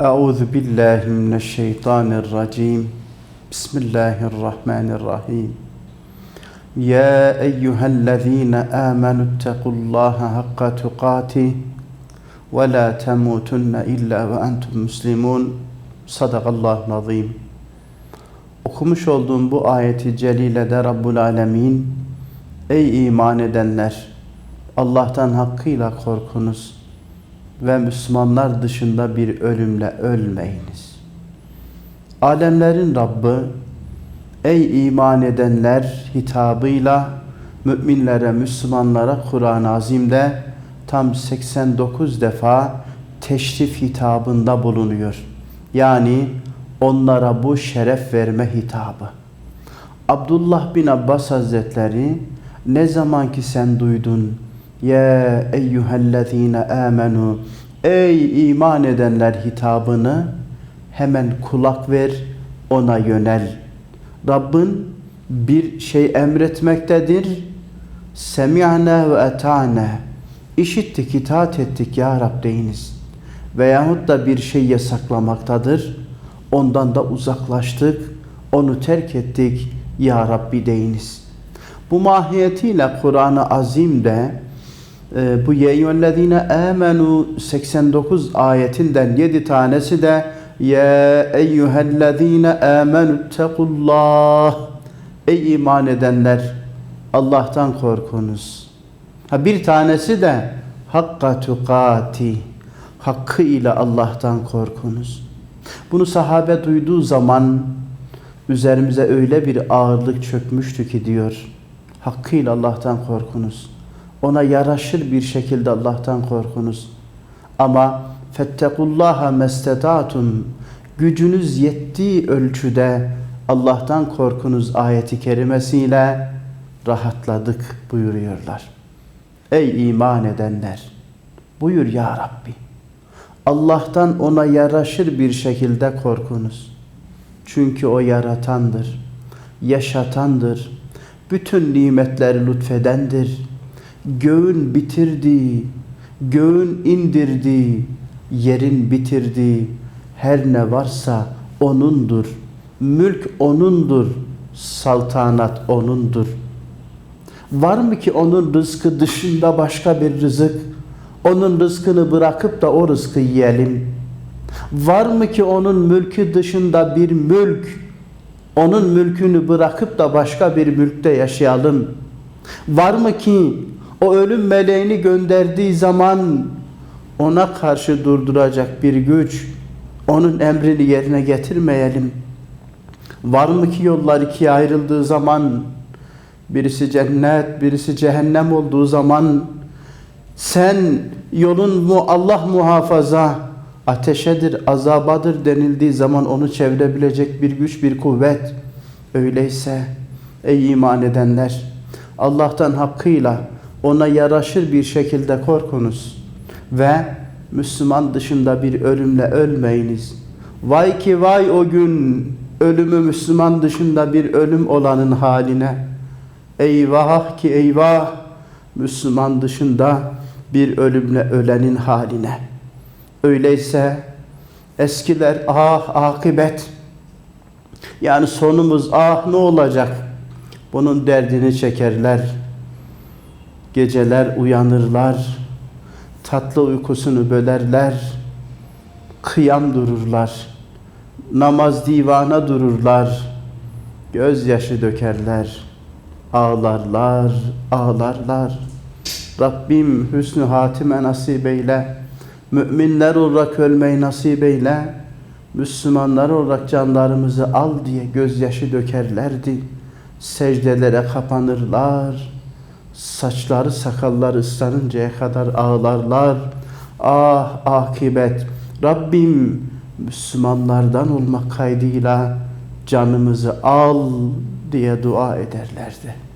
أعوذ بالله من الشيطان الرجيم بسم الله الرحمن الرحيم يا أيها الذين آمنوا اتقوا الله حق تقاته ولا تموتن إلا وأنتم مسلمون صدق الله العظيم Okumuş olduğum bu ayeti celilede Rabbul Alemin Ey iman edenler! Allah'tan hakkıyla korkunuz ve Müslümanlar dışında bir ölümle ölmeyiniz. Alemlerin Rabbi Ey iman edenler hitabıyla müminlere, Müslümanlara Kur'an-ı Azim'de tam 89 defa teşrif hitabında bulunuyor. Yani onlara bu şeref verme hitabı. Abdullah bin Abbas Hazretleri ne zaman ki sen duydun ya eyyühellezine amenu ey iman edenler hitabını hemen kulak ver ona yönel. Rabbin bir şey emretmektedir. Semi'ne ve eta'ne işittik, itaat ettik ya Rab deyiniz. Veyahut da bir şey yasaklamaktadır. Ondan da uzaklaştık, onu terk ettik ya Rabbi deyiniz. Bu mahiyetiyle Kur'an-ı Azim'de e, bu yeyyühellezine amenu 89 ayetinden 7 tanesi de ya eyyühellezine amenu tekullah ey iman edenler Allah'tan korkunuz. Ha bir tanesi de hakka tukati hakkı ile Allah'tan korkunuz. Bunu sahabe duyduğu zaman üzerimize öyle bir ağırlık çökmüştü ki diyor. Hakkıyla Allah'tan korkunuz. Ona yaraşır bir şekilde Allah'tan korkunuz. Ama fettekullaha mestetatum gücünüz yettiği ölçüde Allah'tan korkunuz ayeti kerimesiyle rahatladık buyuruyorlar. Ey iman edenler! Buyur ya Rabbi. Allah'tan ona yaraşır bir şekilde korkunuz. Çünkü o yaratandır, yaşatandır, bütün nimetleri lütfedendir. Göğün bitirdiği, göğün indirdiği, yerin bitirdiği her ne varsa O'nundur. Mülk O'nundur, saltanat O'nundur. Var mı ki O'nun rızkı dışında başka bir rızık? Onun rızkını bırakıp da o rızkı yiyelim. Var mı ki onun mülkü dışında bir mülk? Onun mülkünü bırakıp da başka bir mülkte yaşayalım. Var mı ki o ölüm meleğini gönderdiği zaman ona karşı durduracak bir güç, onun emrini yerine getirmeyelim. Var mı ki yollar ikiye ayrıldığı zaman, birisi cennet, birisi cehennem olduğu zaman, sen yolun mu Allah muhafaza ateşedir, azabadır denildiği zaman onu çevirebilecek bir güç, bir kuvvet. Öyleyse ey iman edenler Allah'tan hakkıyla ona yaraşır bir şekilde korkunuz ve Müslüman dışında bir ölümle ölmeyiniz. Vay ki vay o gün ölümü Müslüman dışında bir ölüm olanın haline. Eyvah ki eyvah Müslüman dışında bir ölümle ölenin haline. Öyleyse eskiler ah akibet yani sonumuz ah ne olacak? Bunun derdini çekerler. Geceler uyanırlar. Tatlı uykusunu bölerler. Kıyam dururlar. Namaz divana dururlar. Gözyaşı dökerler. Ağlarlar, ağlarlar. Rabbim hüsnü hatime nasip eyle. Müminler olarak ölmeyi nasip eyle. Müslümanlar olarak canlarımızı al diye gözyaşı dökerlerdi. Secdelere kapanırlar. Saçları sakalları ıslanıncaya kadar ağlarlar. Ah akibet. Rabbim Müslümanlardan olmak kaydıyla canımızı al diye dua ederlerdi.